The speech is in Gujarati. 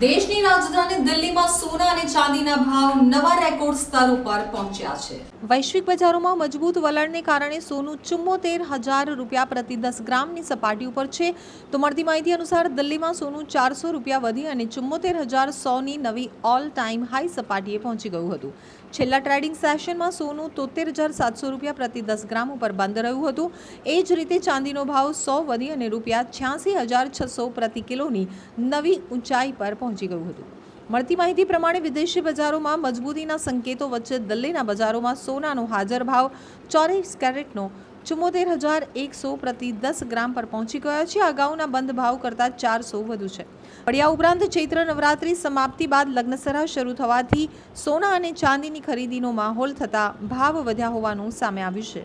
દેશની રાજધાની ચાંદીના ભાવ નવા રેકોર્ડ સ્તર ઉપર પહોંચ્યા છે. વૈશ્વિક બજારોમાં મજબૂત વલણને કારણે સોનું ચુમ્મોતેર હજાર રૂપિયા પ્રતિ દસ ગ્રામની સપાટી ઉપર છે. તો મળતી માહિતી અનુસાર દિલ્હીમાં સોનું ચારસો રૂપિયા વધી અને ચુમ્મોતેર હજાર સોની નવી ઓલ ટાઈમ હાઈ સપાટીએ પહોંચી ગયું હતું. છેલ્લા ટ્રેડિંગ સેશનમાં સોનું તોતેર હજાર સાતસો રૂપિયા પ્રતિ દસ ગ્રામ ઉપર બંધ રહ્યું હતું. એ જ રીતે ચાંદીનો ભાવ સો વધી અને રૂપિયા છ્યાસી હજાર છસો પ્રતિ કિલોની નવી ઊંચાઈ પર પહોંચી ગયું હતું. મળતી માહિતી પ્રમાણે વિદેશી બજારોમાં મજબૂતીના સંકેતો વચ્ચે દિલ્હીના બજારોમાં સોનાનો હાજર ભાવ ચોરીસ કેરેટનો ચુમ્મોતેર હજાર એકસો પ્રતિ દસ ગ્રામ પર પહોંચી ગયો છે. અગાઉના બંધ ભાવ કરતાં ચારસો વધુ છે. પડ્યા ઉપરાંત ચૈત્ર નવરાત્રિ સમાપ્તિ બાદ લગ્નસરા શરૂ થવાથી સોના અને ચાંદીની ખરીદીનો માહોલ થતાં ભાવ વધ્યા હોવાનું સામે આવ્યું છે.